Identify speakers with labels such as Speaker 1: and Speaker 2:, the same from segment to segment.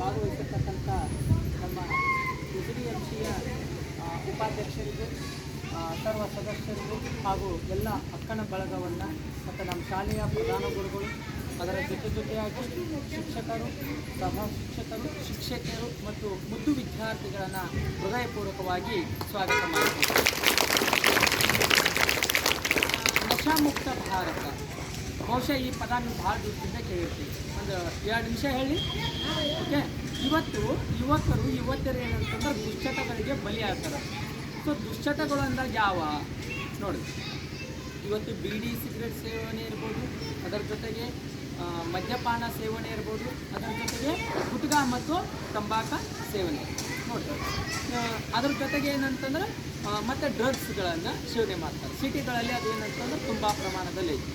Speaker 1: ಭಾಗವಹಿಸಿರ್ತಕ್ಕಂಥ ನಮ್ಮ S D M ಸಿಯ ಉಪಾಧ್ಯಕ್ಷರಿಗೂ ಸರ್ವ ಸದಸ್ಯರಿಗೂ ಹಾಗೂ ಎಲ್ಲ ಅಕ್ಕನ ಬಳಗವನ್ನು ಮತ್ತು ನಮ್ಮ ಶಾಲೆಯ ಪ್ರಧಾನ ಗುರುಗಳು, ಅದರ ಜೊತೆ ಜೊತೆಯಾಗಿ ಶಿಕ್ಷಕರು ಸಹ ಶಿಕ್ಷಕರು ಶಿಕ್ಷಕಿಯರು ಮತ್ತು ಮುದ್ದು ವಿದ್ಯಾರ್ಥಿಗಳನ್ನು ಹೃದಯಪೂರ್ವಕವಾಗಿ ಸ್ವಾಗತ ಮಾಡ್ತೀವಿ. ನಶಾಮುಕ್ತ ಭಾರತ. ಬಹುಶಃ ಈ ಪದ ನೀವು ಭಾಳ ದಿವಸದಿಂದ ಕೇಳಿರ್ತೀವಿ ಒಂದು ಎರಡು ನಿಮಿಷ ಹೇಳಿ. ಓಕೆ? ಇವತ್ತು ಯುವಕರು, ಯುವತಿಯರು ಏನಂತಂದ್ರೆ ದುಶ್ಚಟಗಳಿಗೆ ಬಲಿಯಾಗ್ತಾರೆ. ಸೊ ದುಶ್ಚಟಗಳು ಅಂದಾಗ ಯಾವ? ನೋಡಿ, ಇವತ್ತು ಬೀಡಿ ಸಿಗರೇಟ್ ಸೇವನೆ ಇರ್ಬೋದು, ಅದರ ಜೊತೆಗೆ ಮದ್ಯಪಾನ ಸೇವನೆ ಇರ್ಬೋದು, ಅದರ ಜೊತೆಗೆ ಗುಟ್ಕಾ ಮತ್ತು ತಂಬಾಕ ಸೇವನೆ. ನೋಡಿ ಅದ್ರ ಜೊತೆಗೆ ಏನಂತಂದ್ರೆ ಮತ್ತೆ ಡ್ರಗ್ಸ್ಗಳನ್ನು ಸೇವನೆ ಮಾಡ್ತಾರೆ. ಸಿಟಿಗಳಲ್ಲಿ ಅದು ಏನಂತಂದ್ರೆ ತುಂಬ ಪ್ರಮಾಣದಲ್ಲಿ ಐತಿ.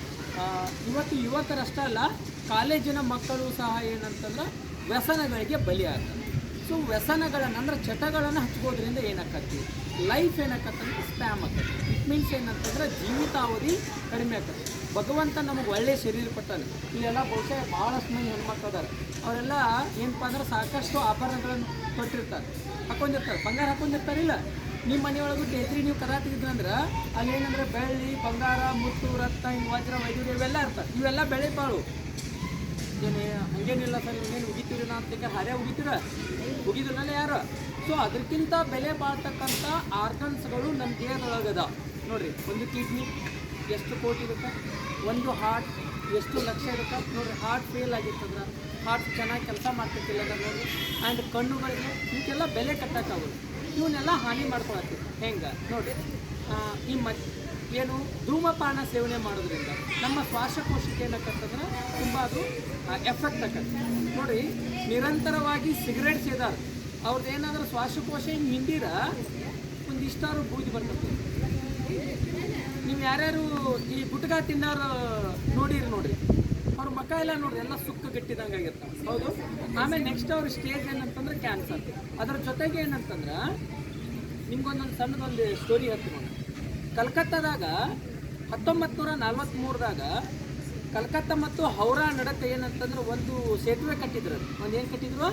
Speaker 1: ಇವತ್ತು ಯುವಕರಷ್ಟೇ ಅಲ್ಲ, ಕಾಲೇಜಿನ ಮಕ್ಕಳು ಸಹ ಏನಂತಂದ್ರೆ ವ್ಯಸನಗಳಿಗೆ ಬಲಿಯಾಗ್ತಾರೆ. ಸೊ ವ್ಯಸನಗಳನ್ನು ಅಂದ್ರೆ ಚಟಗಳನ್ನು ಹಚ್ಕೋದ್ರಿಂದ ಏನಕ್ಕತ್ತಿ ಲೈಫ್ ಏನಾಕತ್ತಂದ್ರೆ ಸ್ಪ್ಯಾಮ್ ಆಗ್ತದೆ ಇಟ್ ಮೀನ್ಸ್ ಏನಂತಂದ್ರೆ ಜೀವಿತಾವಧಿ ಕಡಿಮೆ ಆಗ್ತದೆ ಭಗವಂತ ನಮಗೆ ಒಳ್ಳೆ ಶರೀರ ಕೊಟ್ಟಾನೆ. ಇಲ್ಲೆಲ್ಲ ಬಹುಶಃ ಭಾಳಷ್ಟು ಮಂದಿ ಹೆಣ್ಮಕ್ಳು ಅದಾರೆ ಅವರೆಲ್ಲ ಏನಪ್ಪ ಅಂದ್ರೆ ಸಾಕಷ್ಟು ಆಭರಣಗಳನ್ನು ಕೊಟ್ಟಿರ್ತಾರೆ. ಹಾಕೊಂಡಿರ್ತಾರೆ. ಬಂಗಾರ ಹಾಕೊಂಡಿರ್ತಾರಿಲ್ಲ? ನಿಮ್ಮ ಮನೆಯೊಳಗೂ ಟೇತ್ರಿ ನೀವು ಕರಾತಿದ್ರಂದ್ರೆ ಅಲ್ಲಿ ಏನಂದ್ರೆ ಬೆಳ್ಳಿ, ಬಂಗಾರ, ಮುತ್ತು, ರತ್ನ, ಹಿಂಗೆ ವಜ್ರ ವೈದ್ಯರು ಇವೆಲ್ಲ ಇರ್ತವೆ ಇವೆಲ್ಲ ಬೆಳೆ ಪಾಳು. ಏನೇ, ಹಂಗೇನಿಲ್ಲ ಸರ್ ನೀವೇನು ಉಗಿತೀರಿ ನಾ ಅಂತ ಹರೇ ಉಗಿತೀರ? ಉಗಿದ್ರಲ್ಲ ಯಾರು? ಸೊ ಅದಕ್ಕಿಂತ ಬೆಲೆ ಬಾಳ್ತಕ್ಕಂಥ ಆರ್ಗನ್ಸ್ಗಳು ನಮ್ಮ ದೇಹದೊಳಗದ. ನೋಡ್ರಿ, ಒಂದು ಕಿಡ್ನಿ, ಎಷ್ಟು ಕೋಟಿ ಇರುತ್ತೆ? ಒಂದು ಹಾರ್ಟ್, ಎಷ್ಟು ಲಕ್ಷ ಇರುತ್ತೆ? ನೋಡ್ರಿ, ಹಾರ್ಟ್ ಫೇಲ್ ಆಗಿರ್ತದ್ರ ಹಾರ್ಟ್ ಚೆನ್ನಾಗಿ ಕೆಲಸ ಮಾಡ್ತಿರ್ತಿಲ್ಲ ನೋಡ್ರಿ. ಆ್ಯಂಡ್ ಕಣ್ಣುಗಳಿಗೆ ಇದಕ್ಕೆಲ್ಲ ಬೆಲೆ ಕಟ್ಟಕ್ಕಾಗಲ್ಲ ಇವನ್ನೆಲ್ಲ ಹಾನಿ ಮಾಡ್ಕೊಳತ್ತೆ. ಹೆಂಗೆ? ನೋಡಿ ಈ ಮದ್ ಏನು ಧೂಮಪಾನ ಸೇವನೆ ಮಾಡೋದ್ರಿಂದ ನಮ್ಮ ಶ್ವಾಸಕೋಶಕ್ಕೆ ಏನಕ್ಕಂತಂದ್ರೆ ತುಂಬ ಅದು ಎಫೆಕ್ಟ್ ಆಗತ್ತೆ ನೋಡಿ, ನಿರಂತರವಾಗಿ ಸಿಗರೇಟ್ ಸೇದಾರ ಅವ್ರದ್ದು ಏನಾದರೂ ಶ್ವಾಸಕೋಶ ಹಿಂಗೆ ಹಿಂದಿರ ಒಂದಿಷ್ಟಾರು ಬೂದಿ ಬರ್ತದೆ. ನೀವು ಯಾರ್ಯಾರು ಈ ಗುಟ್ಕಾ ತಿನ್ನೋರು ನೋಡಿರಿ ನೋಡ್ರಿ ಮಕ ಎಲ್ಲ ನೋಡ್ರಿ, ಎಲ್ಲ ಸುಕ್ಕ ಗಟ್ಟಿದಂಗೆ ಆಗಿರ್ತಾವೆ ಹೌದು? ಆಮೇಲೆ ನೆಕ್ಸ್ಟ್ ಅವ್ರ ಸ್ಟೇಜ್ ಏನಂತಂದ್ರೆ ಕ್ಯಾನ್ಸರ್ ಅದರ ಜೊತೆಗೆ ಏನಂತಂದ್ರೆ, ನಿಮ್ಗೊಂದೊಂದು ಸಣ್ಣದೊಂದು ಸ್ಟೋರಿ ಹೇಳ್ತೀನಿ ಕಲ್ಕತ್ತಾದಾಗ ಹತ್ತೊಂಬತ್ತು ನೂರ ನಲ್ವತ್ತ್ಮೂರದಾಗ ಕಲ್ಕತ್ತಾ ಮತ್ತು ಹೌರಾ ನಡತ ಏನಂತಂದ್ರೆ ಒಂದು ಸೇತುವೆ ಕಟ್ಟಿದ್ರು ಒಂದು ಏನು ಕಟ್ಟಿದ್ರು?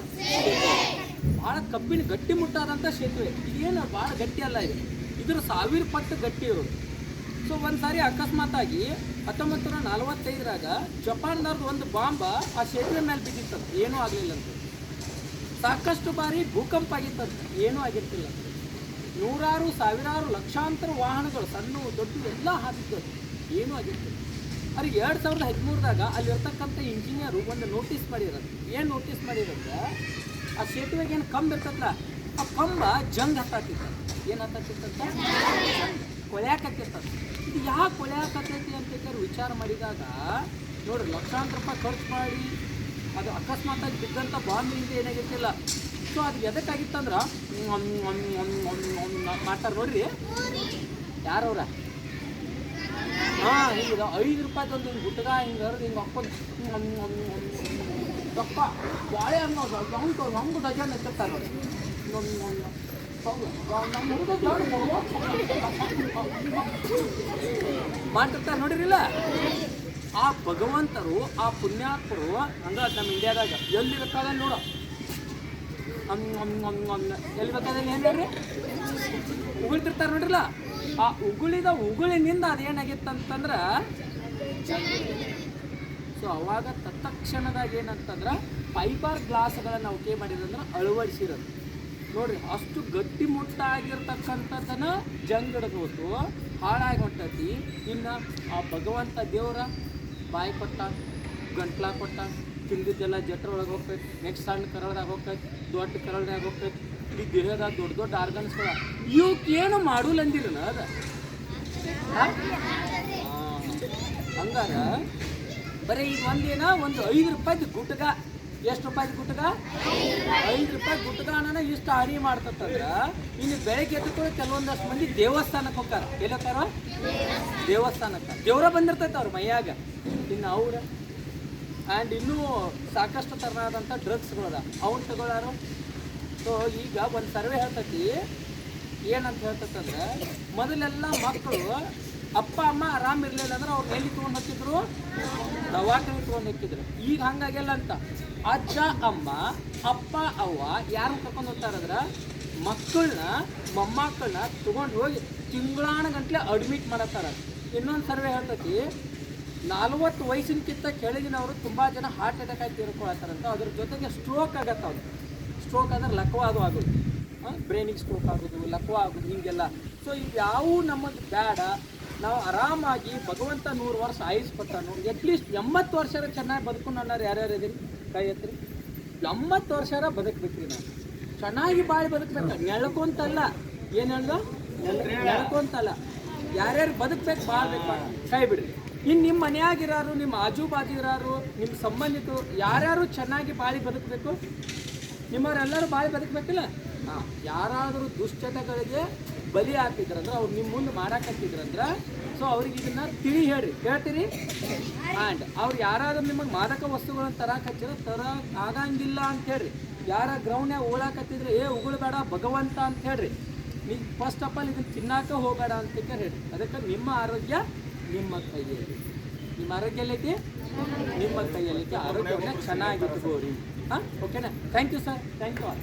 Speaker 1: ಭಾಳ ಕಬ್ಬಿನ ಗಟ್ಟಿ ಮುಟ್ಟಾದಂಥ ಸೇತುವೆ. ಇದೇನು ಭಾಳ ಗಟ್ಟಿ ಅಲ್ಲ ಇದು. ಇದ್ರ ಸಾವಿರ ಪಟ್ಟು ಗಟ್ಟಿ ಇರೋದು. ಸೊ ಒಂದು ಸಾರಿ ಅಕಸ್ಮಾತಾಗಿ ಹತ್ತೊಂಬತ್ತು ನೂರ ನಲ್ವತ್ತೈದರಾಗ ಜಪಾನ್ದವ್ರದ್ದು ಒಂದು ಬಾಂಬ ಆ ಸೇತುವೆ ಮೇಲೆ ಬಿದ್ದಿತ್ತಂತೆ ಏನೂ ಆಗಲಿಲ್ಲ ಅಂತ. ಸಾಕಷ್ಟು ಬಾರಿ ಭೂಕಂಪ ಆಗಿತ್ತಂತೆ ಏನೂ ಆಗಿರ್ತಿಲ್ಲ. ನೂರಾರು, ಸಾವಿರಾರು ಲಕ್ಷಾಂತರ ವಾಹನಗಳು, ಸಣ್ಣ, ದೊಡ್ಡ ಎಲ್ಲ ಹಾಕಿದ್ದು ಏನೂ ಆಗಿರ್ತಿಲ್ಲ. ಅವ್ರಿಗೆ ಎರಡು ಸಾವಿರದ ಹದಿಮೂರದಾಗ ಅಲ್ಲಿರ್ತಕ್ಕಂಥ ಇಂಜಿನಿಯರು ಒಂದು ನೋಟಿಸ್ ಮಾಡಿರೋದು. ಏನು ನೋಟಿಸ್ ಮಾಡಿರಂದ್ರೆ ಆ ಸೇತುವೆಗೆ ಏನು ಕಂಬ ಇರ್ತಲ್ಲ ಆ ಕಂಬ ಜಂಗ್ ಹತ್ತಾತಿತ್ತು ಏನು ಹತ್ತಾತಿತ್ತಂತ ಕೊಳ್ಯಾಕತ್ತಿರ್ತದೆ ಇದು ಯಾಕೆ ಕೊಲ್ಯಾಕತ್ತೈತಿ ಅಂತ ವಿಚಾರ ಮಾಡಿದಾಗ ನೋಡ್ರಿ ಲಕ್ಷಾಂತರ ರೂಪಾಯಿ ಖರ್ಚು ಮಾಡಿ ಅದು ಅಕಸ್ಮಾತಾಗಿ ಬಿದ್ದಂಥ ಬಾಂಬಿಂದ ಏನಾಗಿರ್ತಿಲ್ಲ ಸೊ ಅದು ಎದಕ್ಕಾಗಿತ್ತಂದ್ರೆ ಮಾಡ್ತಾರೆ ನೋಡ್ರಿ ಯಾರವ್ರ ಹಾಂ ಹಿಂಗೆ ಐದು ರೂಪಾಯ್ದೊಂದು ಹಿಂಗೆ ಗುಟ್ಟಗ ಹಿಂಗೆ ಹರಿದು ಹಿಂಗೆ ಅಪ್ಪ ರೊಕ್ಕ ಬಾಳೆ ಅನ್ನೋದು ಹಂಗೆ ಹಂಗೆ ಡಜನ್ ಎತ್ತಿರ್ತಾರೆ ನೋಡಿ ಮಾಡ್ತಿರ್ತಾರೆ ನೋಡಿರಿಲ್ಲ? ಆ ಭಗವಂತರು, ಆ ಪುಣ್ಯಾತ್ಮರು ಹಂಗ ನಮ್ಮ ಇಂಡಿಯಾದಾಗ ಎಲ್ಲಿ ಬೇಕಾದ ನೋಡು. ಎಲ್ಲಿ ಬೇಕಾದ ಏನು ಉಗುಳ್ತಿರ್ತಾರೆ ನೋಡ್ರಿಲ್ಲ? ಆ ಉಗುಳಿದ ಉಗುಳಿನಿಂದ ಅದೇನಾಗಿತ್ತು ಅಂತಂದ್ರ, ಸೊ ಅವಾಗ ತತ್ಕ್ಷಣದಾಗ ಏನಂತಂದ್ರೆ ಫೈಬರ್ ಗ್ಲಾಸ್ಗಳನ್ನು ನಾವು ಮಾಡಿದಂದ್ರೆ ಅಳವಡಿಸಿರೋದು. ನೋಡ್ರಿ, ಅಷ್ಟು ಗಟ್ಟಿ ಮುಟ್ಟಾಗಿರ್ತಕ್ಕಂಥದ್ದನ್ನ ಜಂಗ್ ಹಿಡಿದು ಹೋತು ಹಾಳಾಗಿ ಹೊಂಟತಿ ಇನ್ನು ಆ ಭಗವಂತ ದೇವರ ಬಾಯಿ ಕೊಟ್ಟ, ಗಂಟ್ಲ ಕೊಟ್ಟ, ತಿಂದಿದ್ದೆಲ್ಲ ಜಟ್ರೊಳಗೆ ಹೋಗ್ತೈತಿ. ನೆಕ್ಸ್ಟ್ ಸಣ್ಣ ಕರಳದಾಗ ಹೋಗ್ತೈತಿ, ದೊಡ್ಡ ಕರಳದಾಗ ಹೋಗ್ತೈತಿ. ಈ ದೇಹದ ದೊಡ್ಡ ದೊಡ್ಡ ಆರ್ಗನ್ಸ್ಗಳ ಇವಕ್ಕೇನು ಮಾಡೂಲ್ ಅಂದಿರಲ್ಲ ಅದ? ಹಂಗಾರ, ಬರೀ ಈಗ ಒಂದೇನ ಒಂದು ಐದು ರೂಪಾಯ್ದು ಗುಟ್ಗ ಎಷ್ಟು ರೂಪಾಯಿ ಗುಟ್ಗ ಐದು ರೂಪಾಯಿ ಗುಟ್ಗಾನ ಇಷ್ಟು ಹಾನಿ ಮಾಡ್ತಂದ್ರ ಇನ್ನು ಬೆಳಗ್ಗೆ ಎದ್ದು ಕೆಲವೊಂದಷ್ಟು ಮಂದಿ ದೇವಸ್ಥಾನಕ್ಕೆ ಹೋಗ್ತಾರ. ಎಲ್ಲಿ ಹೋಗ್ತಾರ? ದೇವಸ್ಥಾನಕ್ಕೆ. ದೇವ್ರ ಬಂದಿರ್ತೈತೆ ಅವ್ರ ಮೈಯಾಗ. ಇನ್ನು ಅವ್ರ ಆ್ಯಂಡ್ ಇನ್ನೂ ಸಾಕಷ್ಟು ಥರನಾದಂಥ ಡ್ರಗ್ಸ್ಗಳದ ಅವ್ನ ತಗೊಳ್ಳಾರು ಸೊ ಈಗ ಒಂದು ಸರ್ವೆ ಹೇಳ್ತೈತಿ. ಏನಂತ ಹೇಳ್ತೈತಂದ್ರೆ, ಮೊದಲೆಲ್ಲ ಮಕ್ಕಳು ಅಪ್ಪ, ಅಮ್ಮ ಆರಾಮ್ ಇರಲಿಲ್ಲ ಅಂದ್ರೆ ಅವ್ರು ಎಲ್ಲಿ ತೊಗೊಂಡು ಹಾಕಿದ್ರು ದವಾಖಾನೆ ತೊಗೊಂಡು ಹಾಕಿದ್ರು ಈಗ ಹಂಗಾಗೆಲ್ಲ ಅಂತ. ಅಜ್ಜ, ಅಮ್ಮ, ಅಪ್ಪ, ಅವ್ವ ಯಾರು ಕರ್ಕೊಂಡು ಹೋಗ್ತಾರಂದ್ರ ಮಕ್ಕಳನ್ನ ಮೊಮ್ಮಕ್ಕಳನ್ನ ತಗೊಂಡು ಹೋಗಿ ತಿಂಗಳಾನ ಗಂಟ್ಲೆ ಅಡ್ಮಿಟ್ ಮಾಡತ್ತಾರ. ಇನ್ನೊಂದು ಸರ್ವೆ ಹೇಳ್ತತಿ, ನಲ್ವತ್ತು ವಯಸ್ಸಿನಕ್ಕಿಂತ ಕೆಳಗಿನವರು ತುಂಬ ಜನ ಹಾರ್ಟ್ ಅಟ್ಯಾಕ್ ಆಗಿ ತೀರ್ಕೊಳತ್ತಾರಂತ ಅದ್ರ ಜೊತೆಗೆ ಸ್ಟ್ರೋಕ್ ಆಗತ್ತ ಅವ್ರು ಸ್ಟ್ರೋಕ್ ಅಂದ್ರೆ ಲಕ್ವ ಅದು ಆಗೋದು. ಬ್ರೈನಿಗೆ ಸ್ಟ್ರೋಕ್ ಆಗೋದು, ಲಕ್ವ ಆಗೋದು ಹೀಗೆಲ್ಲ. ಸೊ ಇವ್ಯಾವೂ ನಮಗೆ ಬೇಡ ನಾವು ಆರಾಮಾಗಿ ಭಗವಂತ ನೂರು ವರ್ಷ ಆಯುಸ್ ಅಟ್ಲೀಸ್ಟ್ ಎಂಬತ್ತು ವರ್ಷ ಚೆನ್ನಾಗಿ ಬದುಕೊಂಡು ಅನ್ನೋರು ಯಾರ್ಯಾರು ಇದೀರಿ? ಕೈ ಎತ್ರಿ ಎಂಬತ್ತು ವರ್ಷರ ಬದುಕ್ಬೇಕ್ರಿ ನಾವು. ಚೆನ್ನಾಗಿ ಬಾಳಿ ಬದುಕ್ಬೇಕು. ನೆಳ್ಕೊಂತಲ್ಲ. ಏನು ಹೇಳ್ದು? ನೆಳ್ಕೊಂತಲ್ಲ. ಯಾರ್ಯಾರು ಬದುಕ್ಬೇಕು ಬಾಳ್ಬೇಕು ಕೈ ಬಿಡ್ರಿ. ಇನ್ನು ನಿಮ್ಮ ಮನೆಯಾಗಿರೋರು ನಿಮ್ಮ ಆಜು ಬಾಜು ಇರೋರು ನಿಮ್ಮ ಸಂಬಂಧಿಕರು ಯಾರ್ಯಾರು ಚೆನ್ನಾಗಿ ಬಾಳಿ ಬದುಕಬೇಕು? ನಿಮ್ಮವರೆಲ್ಲರೂ ಬಾಳಿ ಬದುಕಬೇಕಿಲ್ಲ? ಹಾಂ. ಯಾರಾದರೂ ದುಶ್ಚಟಗಳಿಗೆ ಬಲಿ ಆಗ್ತಿದ್ರಂದ್ರೆ ಅವ್ರು ನಿಮ್ಮ ಮುಂದೆ ಮಾಡಾಕತ್ತಿದ್ರಂದ್ರೆ ಸೊ ಅವ್ರಿಗೆ ಇದನ್ನ ತಿಳಿ ಹೇಳ್ರಿ. ಹೇಳ್ತೀರಿ ಆ್ಯಂಡ್ ಅವ್ರು ಯಾರಾದ್ರೂ ನಿಮಗೆ ಮಾದಕ ವಸ್ತುಗಳನ್ನ ತರಕ್ಕೆ ಹಚ್ಚಿದ್ರ ತರ ಆಗಂಗಿಲ್ಲ ಅಂತ ಹೇಳ್ರಿ. ಯಾರ ಗ್ರೌಂಡ್ನ್ಯಾಗ ಓಡಾಕತ್ತಿದ್ರೆ ಏ ಉಗುಳ್ಬೇಡ ಭಗವಂತ ಅಂತ ಹೇಳ್ರಿ. ನೀವು ಫಸ್ಟ್ ಆಫ್ ಆಲ್ ಇದನ್ನ ತಿನ್ನಾಕ ಹೋಗಬೇಡ ಅಂತ ಹೇಳ್ರಿ. ಅದಕ್ಕೆ ನಿಮ್ಮ ಆರೋಗ್ಯ ನಿಮ್ಮ ಕೈಯಲ್ಲಿ. ನಿಮ್ಮ ಆರೋಗ್ಯ ಎಲ್ಲೈತಿ? ನಿಮ್ಮ ಕೈಯಲ್ಲಿ ಆರೋಗ್ಯವನ್ನು ಚೆನ್ನಾಗಿ ಇಟ್ಕೋರಿ ಹಾಂ ಓಕೆನಾ thank you sir thank you all